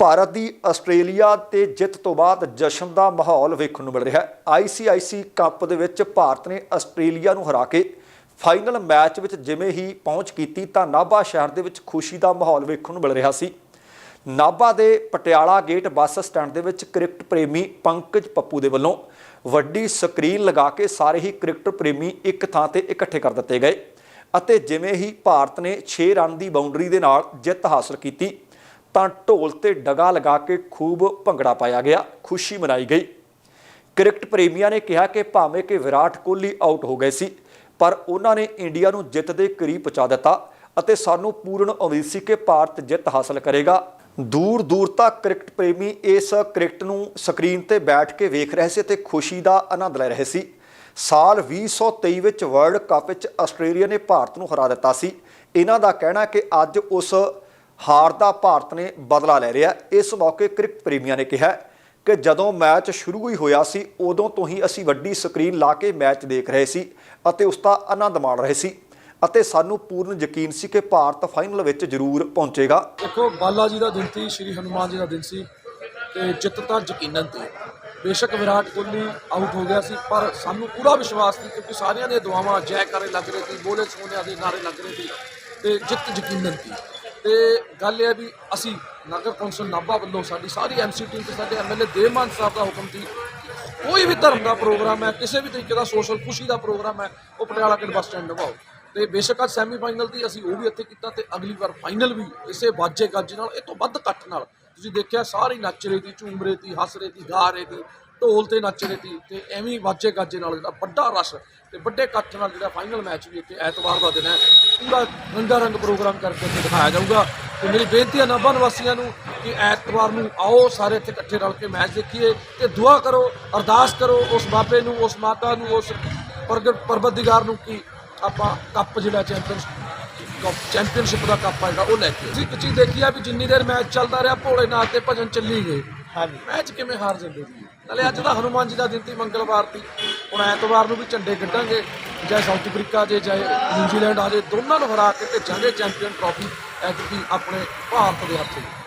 ਭਾਰਤ ਦੀ Australia ਤੇ ਜਿੱਤ ਤੋਂ ਬਾਅਦ ਜਸ਼ਨ ਦਾ ਮਾਹੌਲ ਵੇਖਣ ਨੂੰ ਮਿਲ ਰਿਹਾ ਹੈ। ਆਈਸੀਆਈਸੀ ਕੱਪ ਦੇ ਵਿੱਚ ਭਾਰਤ ਨੇ ਆਸਟ੍ਰੇਲੀਆ ਨੂੰ ਹਰਾ ਕੇ ਫਾਈਨਲ ਮੈਚ ਵਿੱਚ ਜਿਵੇਂ ਹੀ ਪਹੁੰਚ ਕੀਤੀ ਤਾਂ ਨਾਭਾ ਸ਼ਹਿਰ ਦੇ ਵਿੱਚ ਖੁਸ਼ੀ ਦਾ ਮਾਹੌਲ ਵੇਖਣ ਨੂੰ ਮਿਲ ਰਿਹਾ ਸੀ। ਨਾਭਾ ਦੇ ਪਟਿਆਲਾ ਗੇਟ ਬੱਸ ਸਟੈਂਡ ਦੇ ਵਿੱਚ ਕ੍ਰਿਕਟ ਪ੍ਰੇਮੀ ਪੰਕਜ ਪੱਪੂ ਦੇ ਵੱਲੋਂ ਵੱਡੀ ਸਕਰੀਨ ਲਗਾ ਕੇ ਸਾਰੇ ਹੀ ਕ੍ਰਿਕਟ ਪ੍ਰੇਮੀ ਇੱਕ ਥਾਂ ਤੇ ਇਕੱਠੇ ਕਰ ਦਿੱਤੇ ਗਏ ਅਤੇ ਜਿਵੇਂ ਹੀ ਭਾਰਤ ਨੇ 6 ਰਨ ਦੀ ਬਾਉਂਡਰੀ ਦੇ ਨਾਲ ਜਿੱਤ ਹਾਸਲ ਕੀਤੀ ਤਾਂ ਢੋਲ ਤੇ ਡਗਾ ਲਗਾ ਕੇ ਖੂਬ ਭੰਗੜਾ ਪਾਇਆ ਗਿਆ, ਖੁਸ਼ੀ ਮਨਾਈ ਗਈ। ਕ੍ਰਿਕਟ ਪ੍ਰੇਮੀਆਂ ਨੇ ਕਿਹਾ ਕਿ ਭਾਵੇਂ ਕਿ ਵਿਰਾਟ ਕੋਹਲੀ ਆਊਟ ਹੋ ਗਏ ਸੀ, ਪਰ ਉਹਨਾਂ ਨੇ ਇੰਡੀਆ ਨੂੰ ਜਿੱਤ ਦੇ ਕਰੀਬ ਪਹੁੰਚਾ ਦਿੱਤਾ ਅਤੇ ਸਾਨੂੰ ਪੂਰਨ ਉਮੀਦ ਸੀ ਕਿ ਭਾਰਤ ਜਿੱਤ ਹਾਸਲ ਕਰੇਗਾ। ਦੂਰ ਦੂਰ ਤੱਕ ਕ੍ਰਿਕਟ ਪ੍ਰੇਮੀ ਇਸ ਕ੍ਰਿਕਟ ਨੂੰ ਸਕਰੀਨ ਤੇ ਬੈਠ ਕੇ ਵੇਖ ਰਹੇ ਸੀ ਤੇ ਖੁਸ਼ੀ ਦਾ ਆਨੰਦ ਲੈ ਰਹੇ ਸੀ। ਸਾਲ 2023 ਵਿੱਚ ਵਰਲਡ ਕੱਪ ਵਿੱਚ ਆਸਟ੍ਰੇਲੀਆ ਨੇ ਭਾਰਤ ਨੂੰ ਹਰਾ ਦਿੱਤਾ ਸੀ। ਇਹਨਾਂ ਦਾ ਕਹਿਣਾ ਕਿ ਅੱਜ ਉਸ ਹਾਰ ਦਾ ਭਾਰਤ ਨੇ ਬਦਲਾ ਲੈ ਰਿਹਾ ਇਸ ਮੌਕੇ ਕ੍ਰਿਕਟ ਪ੍ਰੇਮੀਆਂ ਨੇ ਕਿਹਾ ਕਿ ਜਦੋਂ ਮੈਚ ਸ਼ੁਰੂ ਹੀ ਹੋਇਆ ਸੀ, ਉਦੋਂ ਤੋਂ ਹੀ ਅਸੀਂ ਵੱਡੀ ਸਕਰੀਨ ਲਾ ਕੇ ਮੈਚ ਦੇਖ ਰਹੇ ਸੀ ਅਤੇ ਉਸ ਦਾ ਆਨੰਦ ਮਾਣ ਰਹੇ ਸੀ ਅਤੇ ਸਾਨੂੰ ਪੂਰਨ ਯਕੀਨ ਸੀ ਕਿ ਭਾਰਤ ਫਾਈਨਲ ਵਿੱਚ ਜ਼ਰੂਰ ਪਹੁੰਚੇਗਾ। ਦੇਖੋ, ਬਾਲਾ ਜੀ ਦਾ ਦਿਨ ਸੀ, ਸ਼੍ਰੀ ਹਨੂਮਾਨ ਜੀ ਦਾ ਦਿਨ ਸੀ ਤੇ ਜਿੱਤ ਤਾਂ ਯਕੀਨਨ ਤੀ ਬੇਸ਼ੱਕ ਵਿਰਾਟ ਕੋਹਲੀ ਆਊਟ ਹੋ ਗਿਆ ਸੀ, ਪਰ ਸਾਨੂੰ ਪੂਰਾ ਵਿਸ਼ਵਾਸ ਸੀ ਕਿਉਂਕਿ ਸਾਰਿਆਂ ਦੀਆਂ ਦੁਆਵਾਂ ਜੈ ਕਰੇ ਲੱਗ ਰਹੇ ਸੀ, ਬੋਲੇ ਸੋਨਿਆਂ ਦੇ ਨਾਰੇ ਲੱਗ ਰਹੇ ਸੀ ਤੇ ਜਿੱਤ ਯਕੀਨਨ ਤੀ ਤੇ ਗੱਲ ਇਹ ਹੈ ਵੀ ਅਸੀਂ ਨਗਰ ਕੌਂਸਲ ਨਾਭਾ ਵੱਲੋਂ ਸਾਡੀ ਸਾਰੀ ਐਮਸੀ ਟੀਮ ਤੇ ਸਾਡੇ ਐਮਐਲਏ ਦੇਵਮਾਨ ਸਾਹਿਬ ਦਾ ਹੁਕਮ ਸੀ, ਕੋਈ ਵੀ ਧਰਮ ਦਾ ਪ੍ਰੋਗਰਾਮ ਹੈ, ਕਿਸੇ ਵੀ ਤਰੀਕੇ ਦਾ ਸੋਸ਼ਲ ਖੁਸ਼ੀ ਦਾ ਪ੍ਰੋਗਰਾਮ ਹੈ, ਉਹ ਪਟਿਆਲਾ ਕੇ ਬੱਸ ਸਟੈਂਡ ਨਿਭਾਓ ਤੇ ਬੇਸ਼ੱਕ ਅੱਜ ਸੈਮੀਫਾਈਨਲ ਦੀ ਅਸੀਂ ਉਹ ਵੀ ਇੱਥੇ ਕੀਤਾ ਤੇ ਅਗਲੀ ਵਾਰ ਫਾਈਨਲ ਵੀ ਇਸੇ ਵਾਜੇ ਗੱਜ ਨਾਲ, ਇਹ ਤੋਂ ਵੱਧ ਇਕੱਠ ਨਾਲ। ਤੁਸੀਂ ਦੇਖਿਆ ਸਾਰੇ ਨੱਚ ਰਹੇ ਸੀ ਝੂਮ ਰਹੇ ਸੀ ਹੱਸ ਰਹੇ ਸੀ ਗਾ ਰਹੇ ਸੀ ਢੋਲ ਤੇ ਨੱਚਦੇ ਸੀ ਤੇ ਐਵੇਂ ਵਾਜੇ ਗਾਜੇ ਨਾਲ ਜਿਹੜਾ ਵੱਡਾ ਰਸ਼ ਤੇ ਵੱਡੇ ਇਕੱਠ ਨਾਲ ਜਿਹੜਾ ਫਾਈਨਲ ਮੈਚ ਵੀ ਇੱਥੇ ਐਤਵਾਰ ਦਾ ਦਿਨ ਹੈ, ਪੂਰਾ ਰੰਗਾ ਰੰਗ ਪ੍ਰੋਗਰਾਮ ਕਰਕੇ ਇੱਥੇ ਦਿਖਾਇਆ ਜਾਊਗਾ। ਤੇ ਮੇਰੀ ਬੇਨਤੀ ਹੈ ਨਾਭਾ ਨਿਵਾਸੀਆਂ ਨੂੰ ਕਿ ਐਤਵਾਰ ਨੂੰ ਆਓ, ਸਾਰੇ ਇੱਥੇ ਇਕੱਠੇ ਰਲ ਕੇ ਮੈਚ ਦੇਖੀਏ ਤੇ ਦੁਆ ਕਰੋ, ਅਰਦਾਸ ਕਰੋ ਉਸ ਬਾਬੇ ਨੂੰ, ਉਸ ਮਾਤਾ ਨੂੰ, ਉਸ ਪ੍ਰਗਟ ਪਰਬਤਦੀਗਾਰ ਨੂੰ ਕਿ ਆਪਾਂ ਕੱਪ ਜਿਹੜਾ ਚੈਂਪੀਅਨਸ਼ਿਪ ਚੈਂਪੀਅਨਸ਼ਿਪ ਦਾ ਕੱਪ ਆਏਗਾ ਉਹ ਲੈ ਕੇ ਅਸੀਂ ਇੱਕ ਚੀਜ਼ ਦੇਖੀ ਆ ਵੀ ਜਿੰਨੀ ਦੇਰ ਮੈਚ ਚੱਲਦਾ ਰਿਹਾ ਭੋਲੇਨਾਥ ਤੇ ਭਜਨ ਚੱਲੀ ਗਏ। ਹਾਂਜੀ। ਮੈਚ ਕਿਵੇਂ ਹਾਰ ਜਾਂਦੇ ਸੀ? ਨਾਲੇ ਅੱਜ ਦਾ ਹਨੂਮਾਨ ਜੀ ਦਾ ਦਿਨ ਸੀ ਮੰਗਲਵਾਰ ਸੀ। ਹੁਣ ਐਤਵਾਰ ਨੂੰ ਵੀ ਝੰਡੇ ਕੱਢਾਂਗੇ। ਚਾਹੇ ਸਾਊਥ ਅਫਰੀਕਾ ਜੇ ਚਾਹੇ ਨਿਊਜ਼ੀਲੈਂਡ ਆ ਜੇ ਦੋਨਾਂ ਨੂੰ ਹਰਾ ਕੇ ਭੇਜਾਂਗੇ ਚੈਂਪੀਅਨ ਟਰਾਫੀ ਐਤਕੀ ਆਪਣੇ ਭਾਰਤ ਦੇ ਹੱਥ।